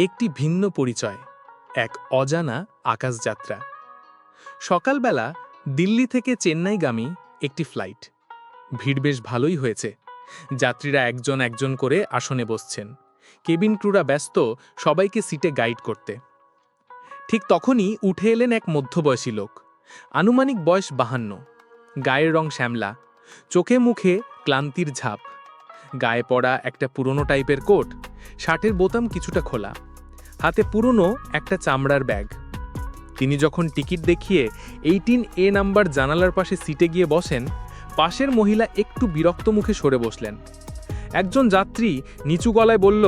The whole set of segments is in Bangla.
একটি ভিন্ন পরিচয়, এক অজানা আকাশযাত্রা। সকালবেলা দিল্লি থেকে চেন্নাইগামী একটি ফ্লাইট। ভিড় বেশ ভালোই হয়েছে। যাত্রীরা একজন একজন করে আসনে বসছেন। কেবিন ক্রুরা ব্যস্ত, সবাইকে সিটে গাইড করতে। ঠিক তখনই উঠে এলেন এক মধ্যবয়সী লোক। আনুমানিক বয়স বাহান্ন। গায়ের রং শ্যামলা। চোখে মুখে ক্লান্তির ছাপ গায়ে পড়া একটা পুরনো টাইপের কোট, শার্টের বোতাম কিছুটা খোলা, হাতে পুরনো একটা চামড়ার ব্যাগ। তিনি যখন টিকিট দেখিয়ে এইটিন এ নাম্বার জানালার পাশে সিটে গিয়ে বসেন, পাশের মহিলা একটু বিরক্ত মুখে সরে বসলেন। একজন যাত্রী নিচু গলায় বলল,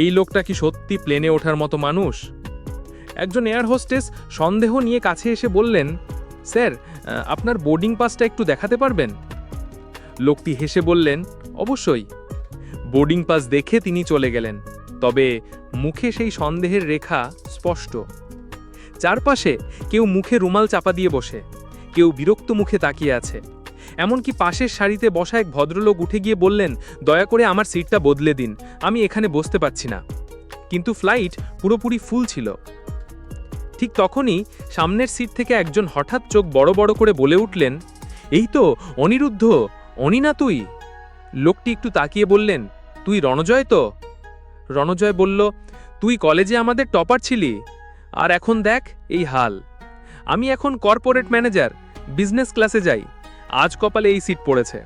এই লোকটা কি সত্যি প্লেনে ওঠার মতো মানুষ? একজন এয়ার হোস্টেস সন্দেহ নিয়ে কাছে এসে বললেন, স্যার আপনার বোর্ডিং পাসটা একটু দেখাতে পারবেন? লোকটি হেসে বললেন অবশ্যই। বোর্ডিং পাস দেখে তিনি চলে গেলেন, তবে মুখে সেই সন্দেহের রেখা স্পষ্ট। চারপাশে কেউ মুখে রুমাল চাপা দিয়ে বসে, কেউ বিরক্ত মুখে তাকিয়ে আছে। এমনকি পাশের সারিতে বসা এক ভদ্রলোক উঠে গিয়ে বললেন, দয়া করে আমার সিটটা বদলে দিন, আমি এখানে বসতে পারছি না। কিন্তু ফ্লাইট পুরোপুরি ফুল ছিল। ঠিক তখনই সামনের সিট থেকে একজন হঠাৎ চোখ বড় বড় করে বলে উঠলেন, এই তো, অনিরুদ্ধ অনি না তুই? লোকটি একটু তাকিয়ে বললেন, তুই রণজয় তো? রণজয় বলল, তুই কলেজে আমাদের টপার ছিলি। আর এখন দেখ এই হাল। আমি এখন কর্পোরেট ম্যানেজার, বিজনেস ক্লাসে যাই। আজ কপালে এই সিট পড়েছে।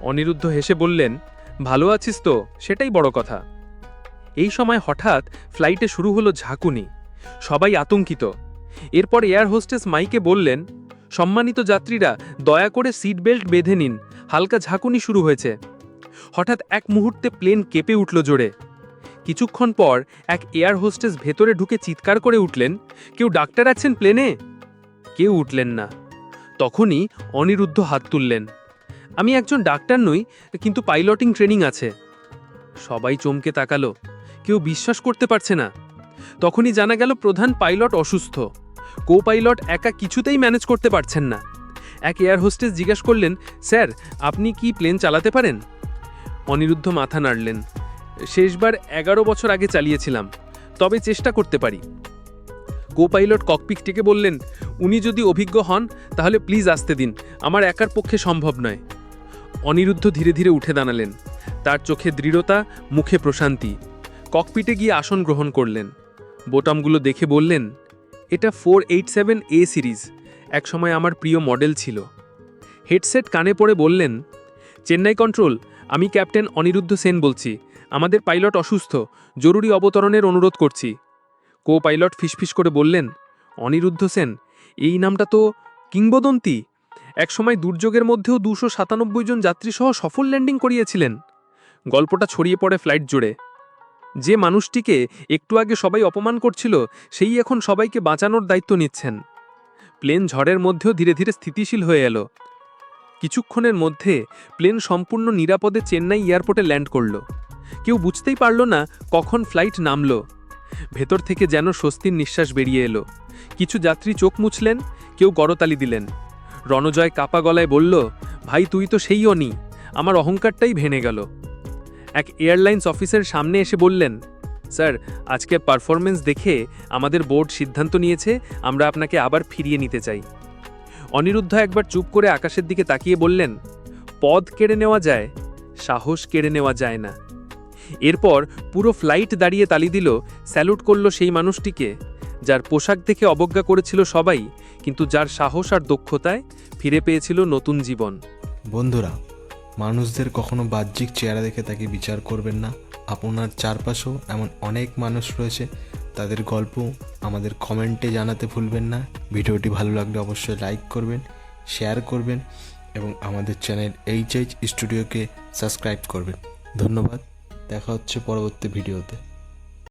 অনিরুদ্ধ হেসে বললেন, ভালো আছিস তো, সেটাই বড় কথা। এই সময় হঠাৎ ফ্লাইটে শুরু হলো ঝাঁকুনি। সবাই আতঙ্কিত। এরপর এয়ার হোস্টেস মাইকে বললেন, সম্মানিত যাত্রীরা, দয়া করে সিট বেল্ট বেঁধে নিন। হালকা ঝাঁকুনি শুরু হয়েছে। হঠাৎ এক মুহূর্তে প্লেন কেঁপে উঠল জোরে। কিছুক্ষণ পর এক এয়ার হোস্টেস ভেতরে ঢুকে চিৎকার করে উঠলেন, কেউ ডাক্তার আছেন প্লেনে? কেউ উঠলেন না। তখনই অনিরুদ্ধ হাত তুললেন, আমি একজন ডাক্তার নই, কিন্তু পাইলটিং ট্রেনিং আছে। সবাই চমকে তাকালো, কেউ বিশ্বাস করতে পারছে না। তখনই জানা গেল প্রধান পাইলট অসুস্থ। কো পাইলট একা কিছুতেই ম্যানেজ করতে পারছেন না। এক এয়ার হোস্টেস জিজ্ঞেস করলেন, স্যার, আপনি কি প্লেন চালাতে পারেন? অনিরুদ্ধ মাথা নাড়লেন, শেষবার এগারো বছর আগে চালিয়েছিলাম, তবে চেষ্টা করতে পারি। কো পাইলট ককপিকটিকে বললেন, উনি যদি অভিজ্ঞ হন, তাহলে প্লিজ আসতে দিন, আমার একার পক্ষে সম্ভব নয়। অনিরুদ্ধ ধীরে ধীরে উঠে দাঁড়ালেন, তার চোখে দৃঢ়তা, মুখে প্রশান্তি। ককপিটে গিয়ে আসন গ্রহণ করলেন। বোটামগুলো দেখে বললেন, এটা four eight seven A series একসময় আমার প্রিয় মডেল ছিল। হেডসেট কানে পড়ে বললেন, চেন্নাই কন্ট্রোল, আমি ক্যাপ্টেন অনিরুদ্ধ সেন বলছি। আমাদের পাইলট অসুস্থ, জরুরি অবতরণের অনুরোধ করছি। কো পাইলট ফিসফিস করে বললেন, অনিরুদ্ধ সেন, এই নামটা তো কিংবদন্তি। একসময় দুর্যোগের মধ্যেও দুশো সাতানব্বই জন যাত্রীসহ সফল ল্যান্ডিং করিয়েছিলেন। গল্পটা ছড়িয়ে পড়ে ফ্লাইট জুড়ে। যে মানুষটিকে একটু আগে সবাই অপমান করছিল, সেই এখন সবাইকে বাঁচানোর দায়িত্ব নিচ্ছেন। প্লেন ঝড়ের মধ্যেও ধীরে ধীরে স্থিতিশীল হয়ে এলো। কিছুক্ষণের মধ্যে প্লেন সম্পূর্ণ নিরাপদে চেন্নাই এয়ারপোর্টে ল্যান্ড করল। কেউ বুঝতেই পারল না কখন ফ্লাইট নামল। ভেতর থেকে যেন স্বস্তির নিঃশ্বাস বেরিয়ে এলো। কিছু যাত্রী চোখ মুছলেন, কেউ গড়তালি দিলেন। রণজয় কাপা গলায় বলল, ভাই, তুই তো সেই অনি। আমার অহংকারটাই ভেঙে গেল। এক এয়ারলাইন্স অফিসের সামনে এসে বললেন স্যার, আজকে পারফরমেন্স দেখে আমাদের বোর্ড সিদ্ধান্ত নিয়েছে, আমরা আপনাকে আবার ফিরিয়ে নিতে চাই। অনিরুদ্ধ একবার চুপ করে আকাশের দিকে তাকিয়ে বললেন, পদ কেড়ে নেওয়া যায়, সাহস কেড়ে নেওয়া যায় না। এরপর পুরো ফ্লাইট দাঁড়িয়ে তালি দিল স্যালুট করল সেই মানুষটিকে, যার পোশাক দেখে অবজ্ঞা করেছিল সবাই, কিন্তু যার সাহস আর দক্ষতায় ফিরে পেয়েছিল নতুন জীবন। বন্ধুরা, মানুষদের কখনো বাহ্যিক চেহারা দেখে তাকে বিচার করবেন না। আপনার চারপাশেও এমন অনেক মানুষ রয়েছে, তাদের গল্প আমাদের কমেন্টে জানাতে ভুলবেন না। ভিডিওটি ভালো লাগলে অবশ্যই লাইক করবেন, শেয়ার করবেন এবং আমাদের চ্যানেল এইচ এইচ স্টুডিওকে সাবস্ক্রাইব করবেন। ধন্যবাদ, দেখা হচ্ছে পরবর্তী ভিডিওতে।